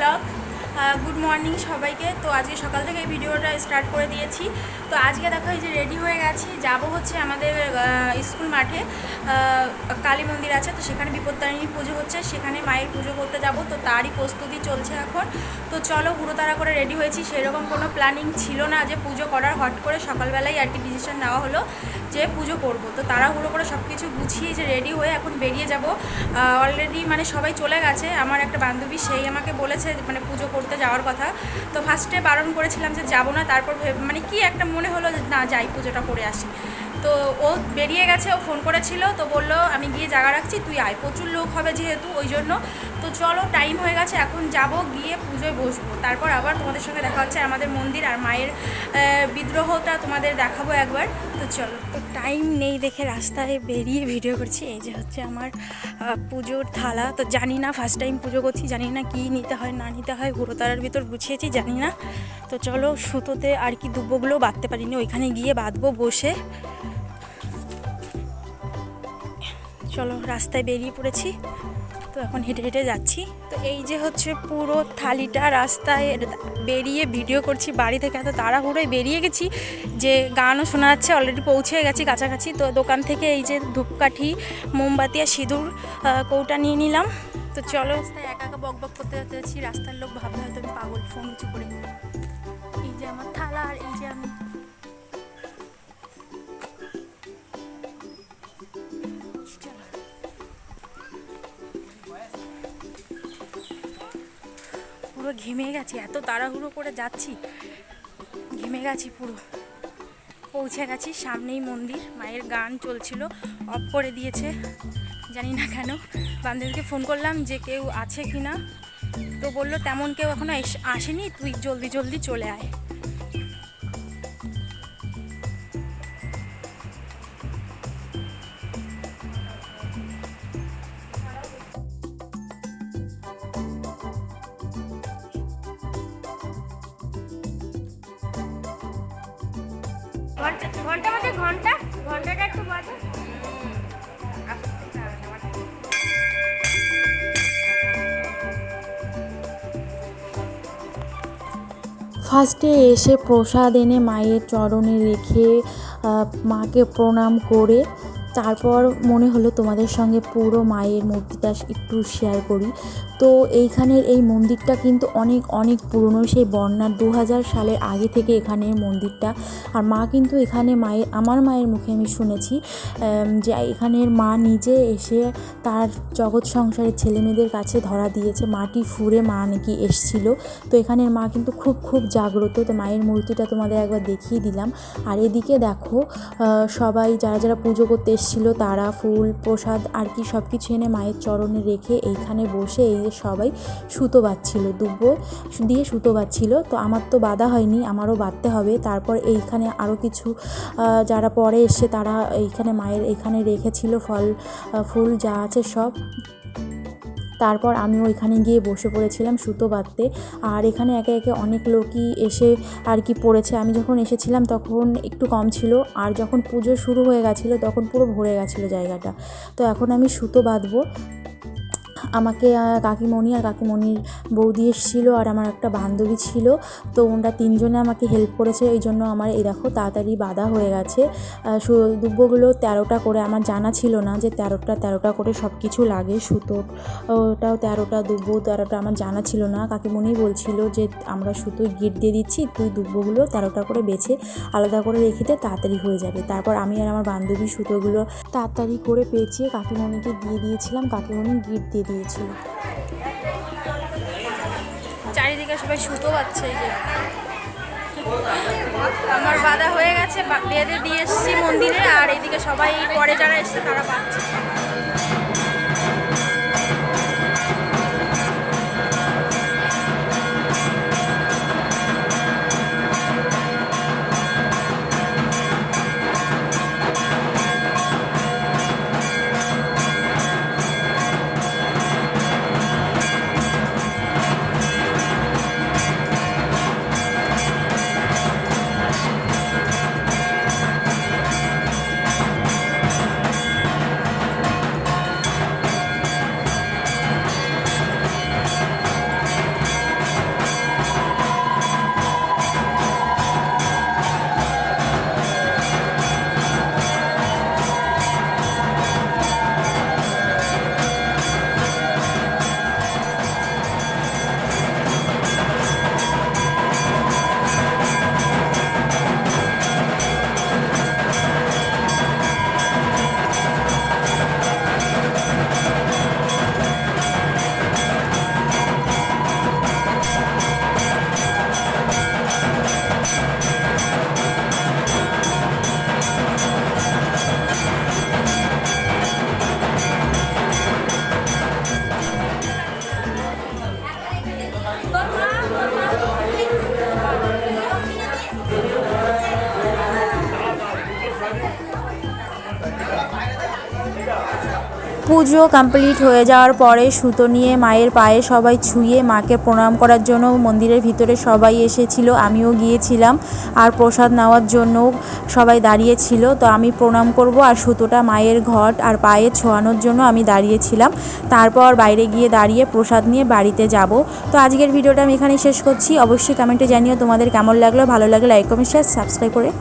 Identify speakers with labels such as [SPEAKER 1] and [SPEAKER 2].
[SPEAKER 1] back to my new blog good morning সবাইকে। তো আজকে সকাল থেকে ভিডিওটা স্টার্ট করে দিয়েছি। তো আজকে দেখো এই যে রেডি হয়ে গেছি। যাব হচ্ছে আমাদের স্কুল মাঠে। কালী মন্দির আছে, তো সেখানে বিপত্তারিণী পুজো হচ্ছে। সেখানে মায়ের পুজো করতে যাব। তো তারই প্রস্তুতি চলছে এখন। তো চলো হুড়োতাড়া করে রেডি হয়েছি। সেরকম কোনো প্ল্যানিং ছিল না যে পুজো করার। হট করে সকালবেলায় আর কি ডিসিশন নেওয়া হলো যে পুজো করব। তো তাড়াহুড়ো করে সব কিছু গুছিয়ে যে রেডি হয়ে এখন বেরিয়ে যাব। অলরেডি মানে সবাই চলে গেছে। আমার একটা বান্ধবী, সেই আমাকে বলেছে মানে পুজো করতে যাওয়ার কথা। তো ফার্স্টে বারণ করেছিলাম যে যাব না, তারপর মানে কি একটা মনে হলো না, যাই, পুজোটা করে আসি। তো ও বেরিয়ে গেছে, ও ফোন করেছিল, তো বলল, আমি গিয়ে জায়গা রাখছি, তুই আয়, প্রচুর লোক হবে যেহেতু, ওই জন্য। তো চলো টাইম হয়ে গেছে, এখন যাব, গিয়ে পুজোয় বসবো। তারপর আবার তোমাদের সঙ্গে দেখা হচ্ছে আমাদের মন্দির আর মায়ের বিদ্রোহটা তোমাদের দেখাবো একবার। তো চলো। টাইম নেই দেখে রাস্তায় বেরিয়ে ভিডিও করছি। এই যে হচ্ছে আমার পুজোর থালা। তো জানি না ফার্স্ট টাইম পুজো করছি, জানি না কি নিতে হয়, না নিতে হয় হুড়োতারার ভিতর গুছিয়েছি, জানি না। তো চলো, সুতোতে আর কি দুব্বগুলো বাঁধতে পারিনি, ওইখানে গিয়ে বাঁধবো বসে। চলো, রাস্তায় বেরিয়ে পড়েছি। তো এখন হেঁটে হেঁটে যাচ্ছি। তো এই যে হচ্ছে পুরো থালিটা, রাস্তায় বেরিয়ে ভিডিও করছি বাড়ি থেকে, এত তাড়াহুড়োয় বেরিয়ে গেছি যে গানও শোনা যাচ্ছে অলরেডি পৌঁছে গেছি কাছাকাছি। তো দোকান থেকে এই যে ধূপকাঠি, মোমবাতি আর সিঁদুর কৌটা নিয়ে নিলাম। তো চলো রাস্তায় একা একা বক বক করতে যাচ্ছি। রাস্তার লোক ভাবতে হয়তো আমি পাগল ফোন উঁচু করে। এই যে আমার থালা আর এই যে আমি পুরো ঘেমে গেছি, এত তাড়াহুড়ো করে যাচ্ছি। ঘেমে গেছি পুরো। পৌঁছে গেছি সামনেই মন্দির, মায়ের গান চলছিল, অফ করে দিয়েছে, জানি না কেন। বান্ধবীকে ফোন করলাম যে কেউ আছে কি না তো বলল তেমন কেউ এখনও এস- আসেনি, তুই জলদি জলদি চলে আয়।
[SPEAKER 2] ঘণ্টা বাজে, ঘণ্টা? ঘন্টাটা একটু বাজে।
[SPEAKER 3] ফার্স্টে এসে প্রসাদ এনে মায়ের চরণে রেখে মাকে প্রণাম করে, তারপর মনে হলো তোমাদের সঙ্গে পুরো মায়ের মূর্তিটা একটু শেয়ার করি। তো এইখানের এই মন্দিরটা কিন্তু অনেক অনেক পুরনো। সেই বন্যার দু সালের আগে থেকে এখানের মন্দিরটা। আর মা কিন্তু এখানে মায়ের, আমার মায়ের মুখে আমি শুনেছি যে এখানের মা নিজে এসে তার জগৎ সংসারের ছেলেমেয়েদের কাছে ধরা দিয়েছে। মাটি ফুঁড়ে মা নাকি এসছিল। তো এখানের মা কিন্তু খুব খুব জাগ্রত। তো মায়ের মূর্তিটা তোমাদের একবার দেখিয়ে দিলাম। আর এদিকে দেখো সবাই যারা যারা পুজো করতে এসেছিল, তারা ফুল, প্রসাদ আর কি সব কিছু এনে মায়ের চরণে রেখে এইখানে বসে এই যে সবাই সুতো বাঁধছিল দুব্বো দিয়ে সুতো বাঁধছিল। তো আমার তো বাঁধা হয়নি, আমারও বাঁধতে হবে। তারপর এইখানে আরও কিছু যারা পরে এসে তারা এইখানে মায়ের, এখানে রেখেছিল ফল ফুল যা আছে সব। তারপর আমি ওইখানে গিয়ে বসে পড়েছিলাম সুতো বাঁধতে। আর এখানে একে একে অনেক লোকই এসে আর কি পড়েছে। আমি যখন এসেছিলাম তখন একটু কম ছিল। আর যখন পুজো শুরু হয়ে গেছিল তখন পুরো ভরে গেছিল জায়গাটা। তো এখন আমি সুতো বাঁধবো। আমাকে কাকিমণি আর কাকিমণির বৌদি এসেছিল আর আমার একটা বান্ধবী ছিল। তো ওনারা তিনজনে আমাকে হেল্প করেছে। এই জন্য আমার, এই দেখো, তাড়াতাড়ি বাঁধা হয়ে গেছে। দুব্বগুলো তেরোটা করে, আমার জানা ছিল না যে তেরোটা তেরোটা করে সব কিছু লাগে সুতো ওটাও তেরোটা দুব্বো তেরোটা, আমার জানা ছিল না। কাকিমণি বলছিল যে, আমরা সুতোয় গিট দিয়ে দিচ্ছি, তুই দুব্বগুলো তেরোটা করে বেছে আলাদা করে রেখে দে, তাড়াতাড়ি হয়ে যাবে। তারপর আমি আর আমার বান্ধবী সুতোগুলো তাড়াতাড়ি করে পেঁচিয়ে কাকিমণিকে দিয়ে দিয়েছিলাম। কাকিমণি গিট দিয়ে দিয়েছিল।
[SPEAKER 1] চারিদিকে সবাই সুতো পাচ্ছে এই যে। আমার বাধা হয়ে গেছে বেঁধে দিয়ে এসছি মন্দিরে, আর এদিকে সবাই, পরে যারা এসছে তারা পাচ্ছে
[SPEAKER 3] পুজো কমপ্লিট হয়ে যাওয়ার পরে সুতো নিয়ে মায়ের পায়ে সবাই ছুঁয়ে মাকে প্রণাম করার জন্য মন্দিরের ভিতরে সবাই এসেছিল, আমিও গিয়েছিলাম আর প্রসাদ নেওয়ার জন্য সবাই দাঁড়িয়েছিল। তো আমি প্রণাম করব আর সুতোটা মায়ের ঘট আর পায়ে ছোঁয়ানোর জন্য আমি দাঁড়িয়েছিলাম। তারপর বাইরে গিয়ে দাঁড়িয়ে প্রসাদ নিয়ে বাড়িতে যাব। তো আজকের ভিডিওটা আমি এখানেই শেষ করছি। অবশ্যই কমেন্টে জানিও তোমাদের কেমন লাগল। ভালো লাগলে লাইক কমেন্ট শেয়ার সাবস্ক্রাইব করে